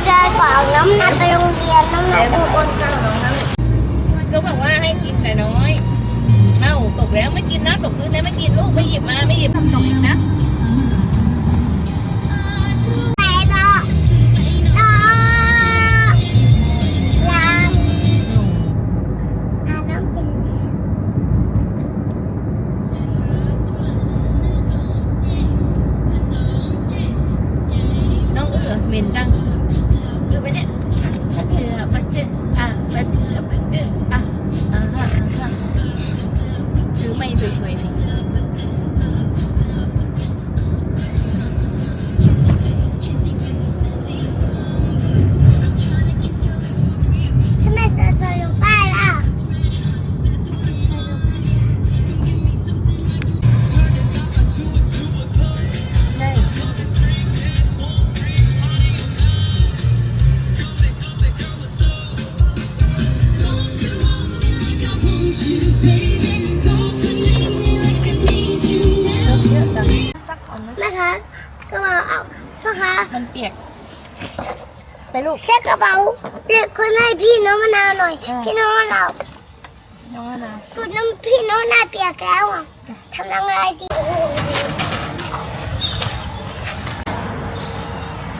อันนี้ก็เดินก่อนน้ำหนักไปโรงเรียนน้ำหนักจะบนข้างน้องน้ำก็บอกว่าให้กินแต่น้อย เอ้าตกแล้วไม่กินนะตกพื้นแล้วไม่กินลูกไม่หยิบมาไม่หยิบทำตกอีกนะ ซื้ น้องนะตุดน้ำพี่น้องหน้าเปียกแล้วอะทำยังไงดี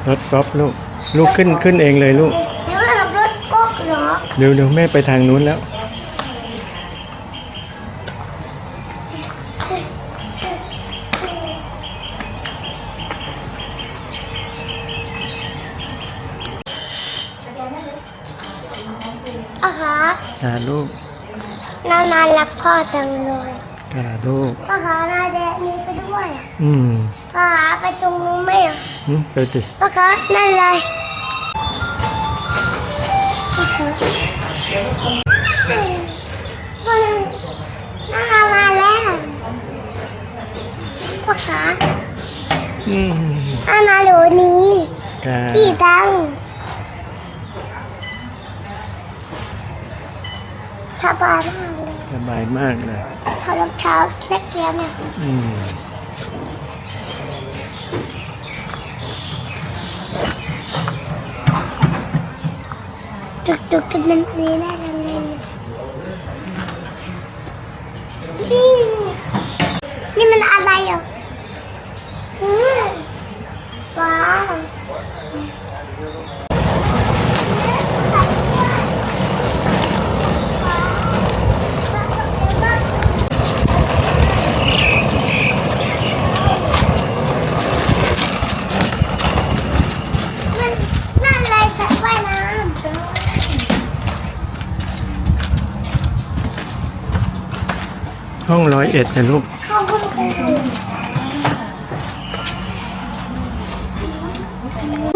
รถก๊อฟลูก ลูกขึ้นขึ้นเองเลยลูก เดี๋ยวเรารถก๊กเหรอเร็วเร็วแม่ไปทางนู้นแล้ว อะคะ อ่าลูก นานารัก พ่อจังเลยอ่าลูกพ่อคะนาแดดนี้ไปด้วยอะอืมพ่อคะไปตรงนู้นไหมอะอืมไปสิพ่อคะนั่นอะไรพ่อคะพ่อนานามาแล้วพ่อคะอืมนานาโหลนี้ค่ะกี่ตังค์สบายมากเลย สบายมากเลยถอดรองเท้าเล็กเดียวเนี่ยอืมจุกจุกกันมันนี้ได้ยังไงเนี่ยอืมนี่มันอะไรอะอืมว้าวมันนั่นอะไรสระว่ายน้ำ ห้ องร้อยเอ็ดนะลูกเข้าห้องไปเลย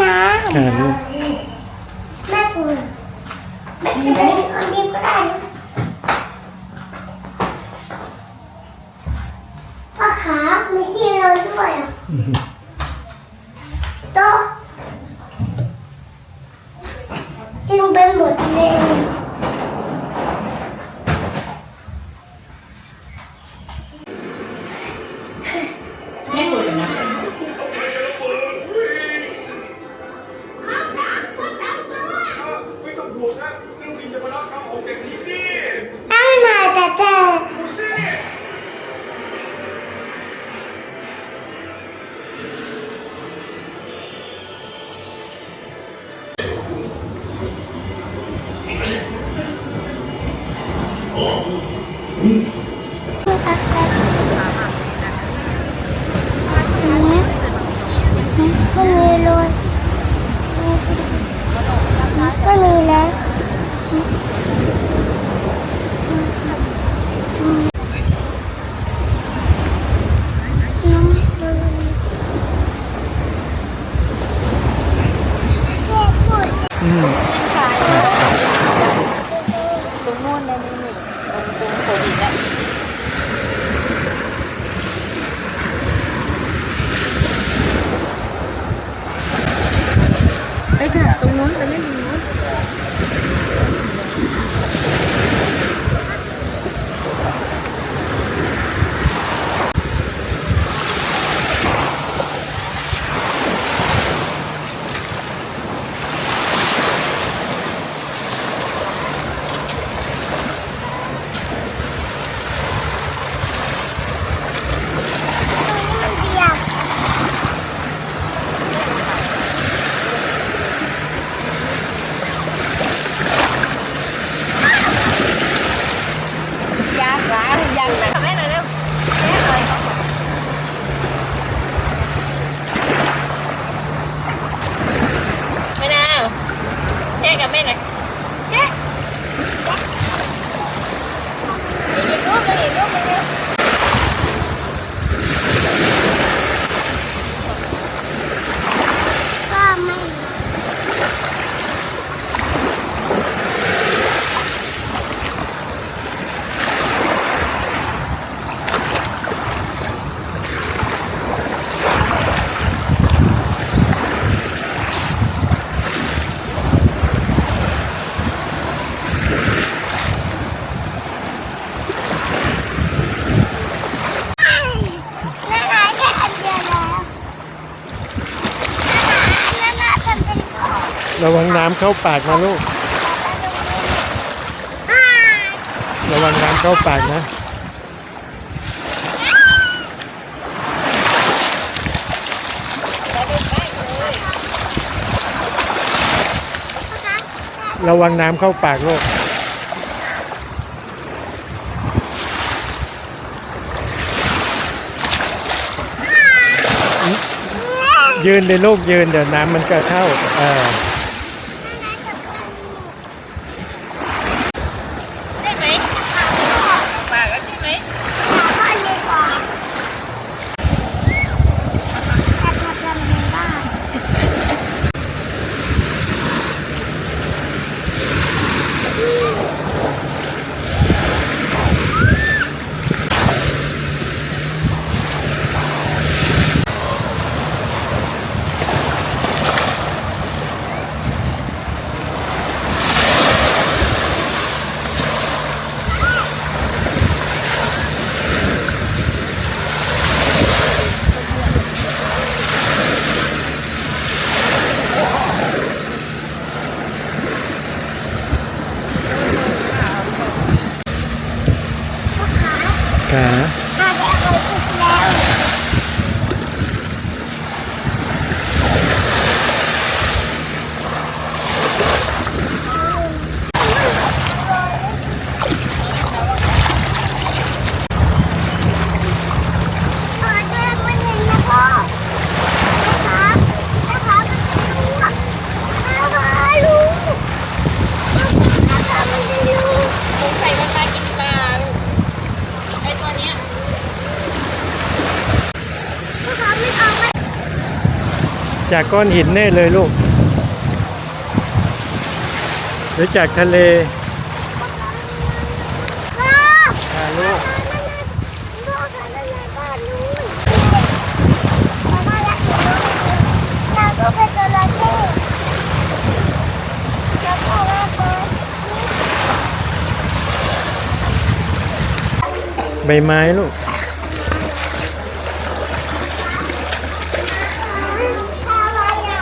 น้ค่ะลูกำแม่ปูแม่ปูได้อันนี้ก็ได้นะพ่อขามีที่นอนด้วยอะ กับแม่หน่อยเจ๊อีกรูปหนึงอีกรูปหนึงเร็ว ก็ไม่ แม่นายแค่อันเดียวแล้วแม่นายทำเป็นของ ระวังน้ำเข้าปากนะลูก ระวังน้ำเข้าปากนะ ระวังน้ำเข้าปากลูกยืนเลยลูกยืนเดี๋ยวน้ำมันจะเข้าเออ ได้ไหมปากแล้วใช่ไหม พ่อเล็กกว่าแต่ทำทำในบ้าน ขาอาจจะเอาอีกแล้ว พ่อช่วยมันเห็นนะพ่อนะคะนะคะมันจะรู้นะคะรู้นะคะมันจะรู้ สงสัยมันมากินปลาลูกไอตัวเนี้ย นะคะไม่เอาไม่ จากก้อนหินแน่เลยลูก หรือจากทะเลพ่ออ่าลูกพ่อค่ะนั่นไงบ้านนู้นพ่อมาแล้วเราก็เป็นจระเข้แล้วพ่อแม่เปิด ใบไม้ลูก ชาอะไรอะ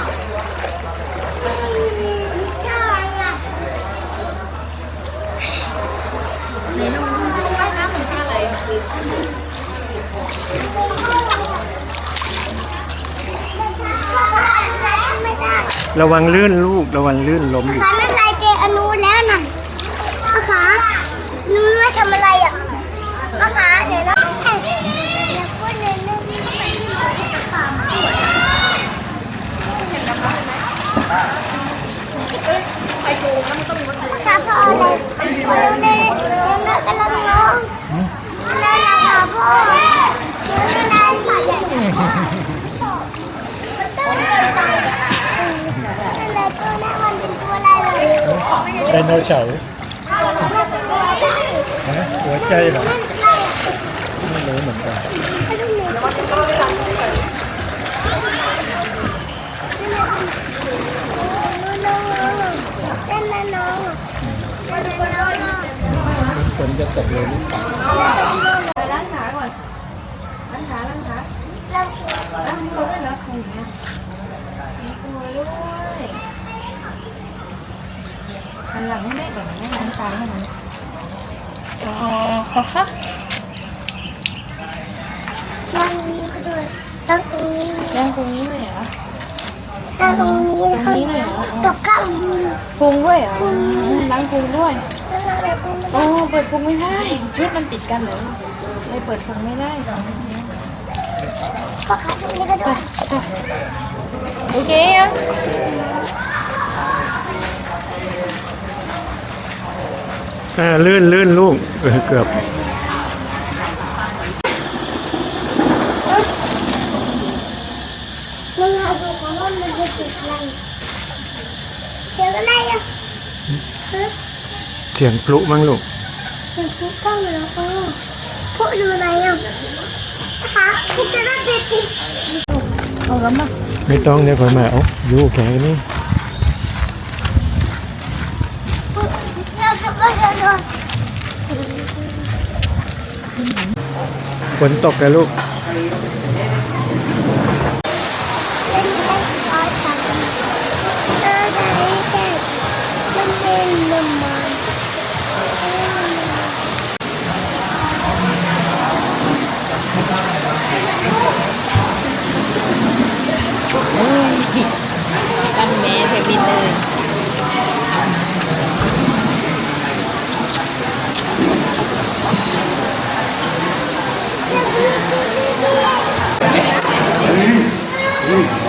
ชาอะไรอะ ว่ายน้ำเหมือนปลาไหล ไม่ได้ ระวังลื่นลูกระวังลื่นล้มอีกขานั่นลายเจอนูแล้วน่ะอาขานูไม่ทำอะไรอะอาขาเดี๋ยวเราเอ้ยเดี๋ยวพูดเลยเรื่องที่มันเป็นที่เราจะตามขาพ่อเลยพ่อเลยเลยแม่กำลังร้องแม่รักขาพ่อแม่รักขาพ่อนั่นแหละตัวนั้นมันเป็นตัวอะไรเลย ไดโนเสาร์ฮะหัวใจเหรอไม่รู้เหมือนกันฝนจะตกเลยลูกไปล้างขาก่อนล้างขาล้างขาล้างตัวด้วยนะคุณเนี่ยล้างตัวด้วย หลังให้แม่ก่อนให้ล้างตาให้มันอ๋อค่ะตั้งนี้ก็ด้วยตั้งตรงนี้ล้างตรงนี้เลยเหรอตั้งตรงนี้กับข้าวพุงด้วยเหรอล้างพุงด้วยโอ้เปิดพุงไม่ได้ ชุดมันติดกันเหรอเลยเปิดพุงไม่ได้ก็ข้าวตรงนี้ก็ด้วยโอเคยัง อ่าลื่นลื่นลูกเออเกือบมึงเอาดูของว่ามันจะติดอะไรเดี๋ยวอะไรอะฮะเสียงพลุมั้งลูกเดี๋ยวพูดกล้องแล้วก็พูดดูอะไรอะคะคุณจะได้ติดติดเอาแล้วมาไม่ต้องเดี๋ยวคอยมาเอาอยู่แค่นี้เฝนตกกันลูกเล่นได้คอยทำเออได้แค่มันเป็นลมมันกันแม่เทบินเลย นี่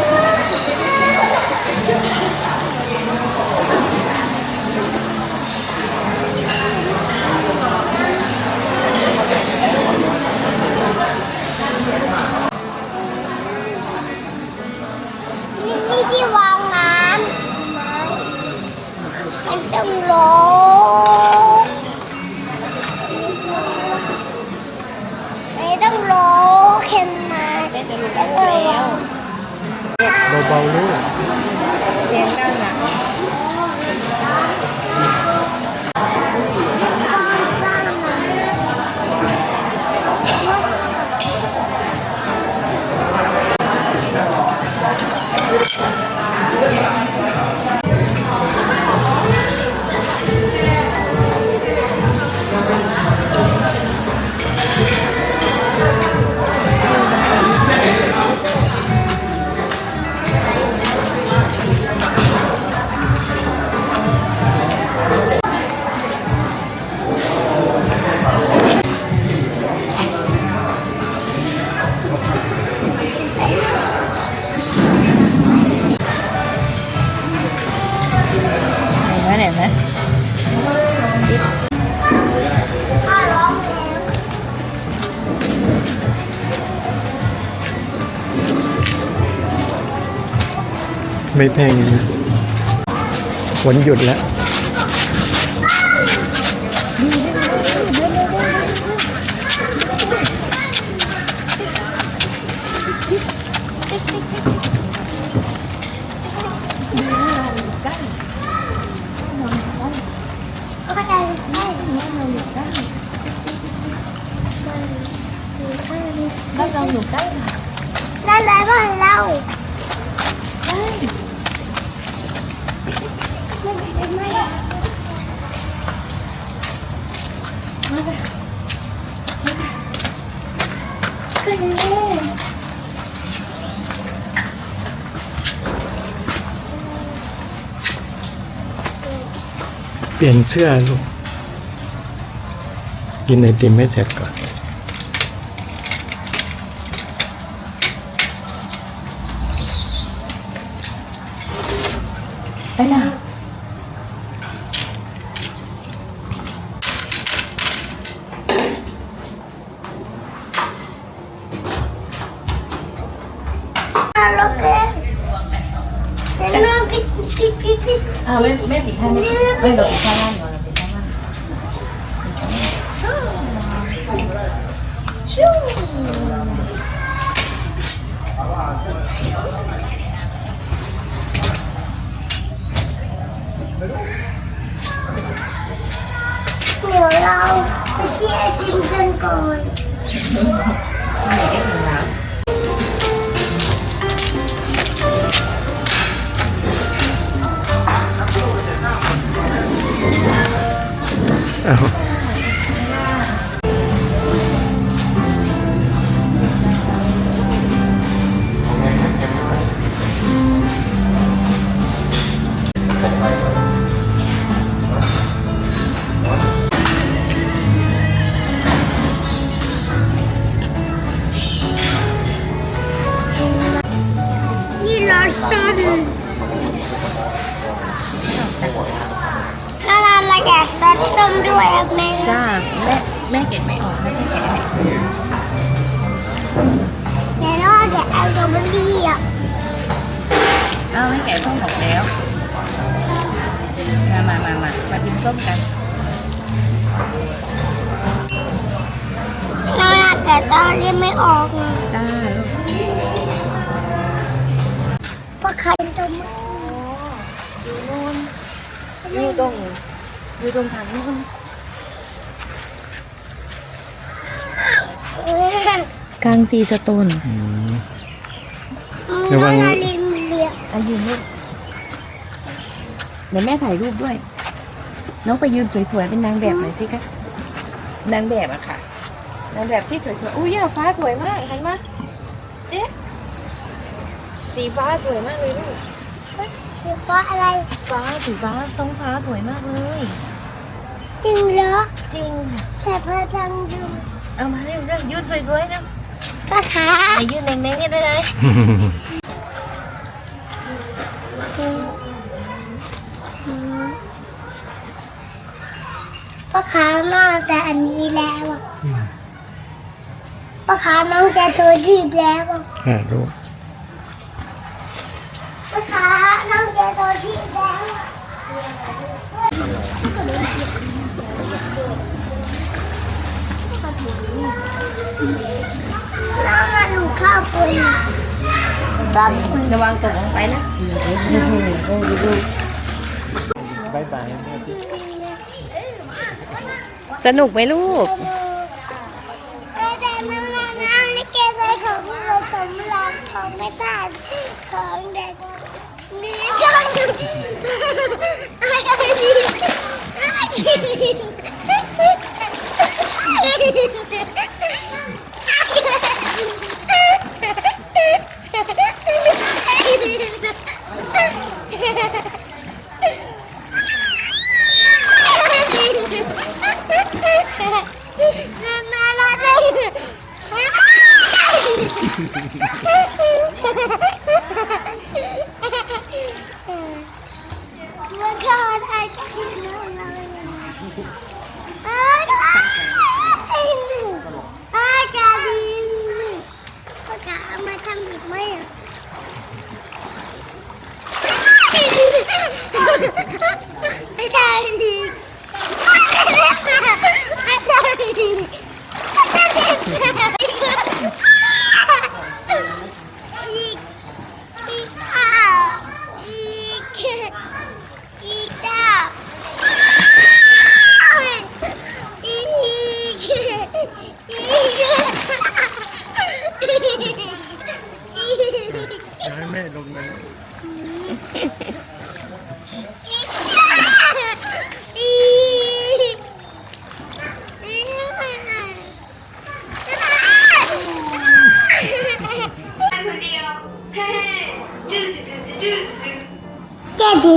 ไม่แพงฝนหยุดแล้ว ก็ได้ได้มันอยู่ได้ บ้านเราอยู่ใกล้ ได้ได้บ้านเราไม่ไม่ไม่ขึ้นเลย เปลี่ยนเสื้อลูก กินไอติมให้เสร็จก่อน ไปไหน นี่รสส้นนานาละแกะรสส้ส้มด้วยอะแม่จ้าแม่แม่เก็บไม่ออกแม่ไม่แกะให้เดี๋ยวเราจะเอาสตรอเบอรี่อะอ้าวไม่แกะส้มออกแล้ว มามามามามากินส้มกันเราน่าแต่ตอนนี้ไม่ออกนะจ้าลู ใครตัวมันอยู่ตรงอยู่ตรงทางนู้นกลางซีสโตนระระวัวังงลินเลียอายืนลูกเดี๋ยวแม่ถ่ายรูปด้วย น้องไปยืนสวยๆเป็นนางแบบหน่อยสิคะนางแบบอะค่ะนางแบบที่สวยๆอุ้ยฟ้าสวยมากเห็นไหมเจ๊ สีฟ้าสวยมากเลยลูกสีฟ้าอะไรฟ้าสีฟ้าท้องฟ้าสวยมากเลย จริงเหรอจริงค่ะใส่พลังดูเอามาเร็วเร็วยืนสวยๆนะก็ขาไปยืนแดงๆกันด้วยนะป้าขาน้องแต่อันนี้แล้วอะป้าขาน้องจะตัวรีบแล้วอะค่ะลูก ป้าขาน้องจะตัวรีบแล้วอะ น้องมาดูข้าวปุยบังระวังตกลงไปนะบายบายสนุกไหมลูกแต่น้ำน้ำน้ำนี่แกใจของเราสำหรับของไม่ทานของเด็กนี่ก็อะไรดีน่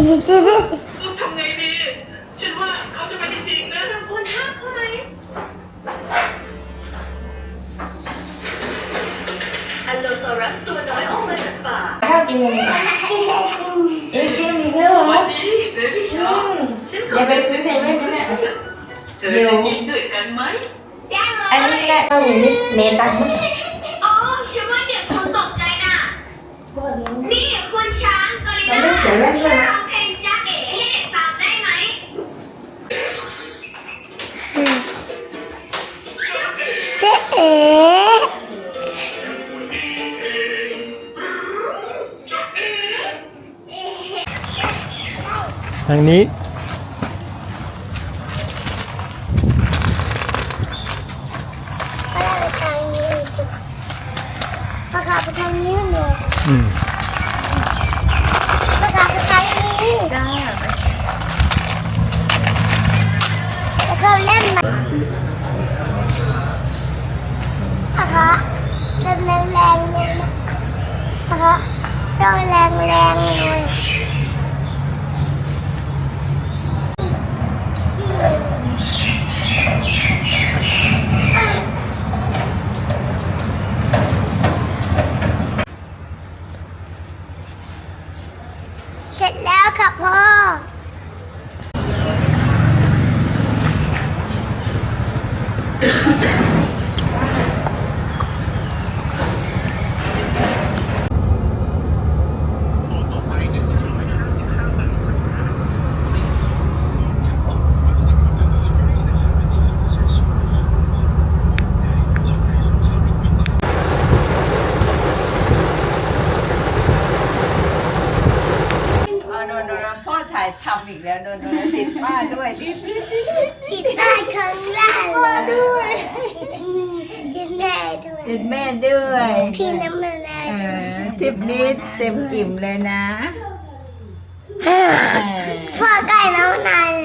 这 个 ทางนี้ประกาศไปทางนี้หนูอืมประกาศไปทางนี้จ้าแล้วก็เล่นมานะคะเล่นแรงแรงๆเลยนะนะคะต้องแรงแรงๆเลย เสร็จแล้วค่ะพ่อ อีกแล้วนนท์ติดป้าด้วยติดิฟ้าข้างล่างป้าด้วยติดแม่ด้วยติดแม่ด้วยพี่น้ำมันเออทิปนี้เต็มกิ่มเลยนะพ่อใกล้น้องนาย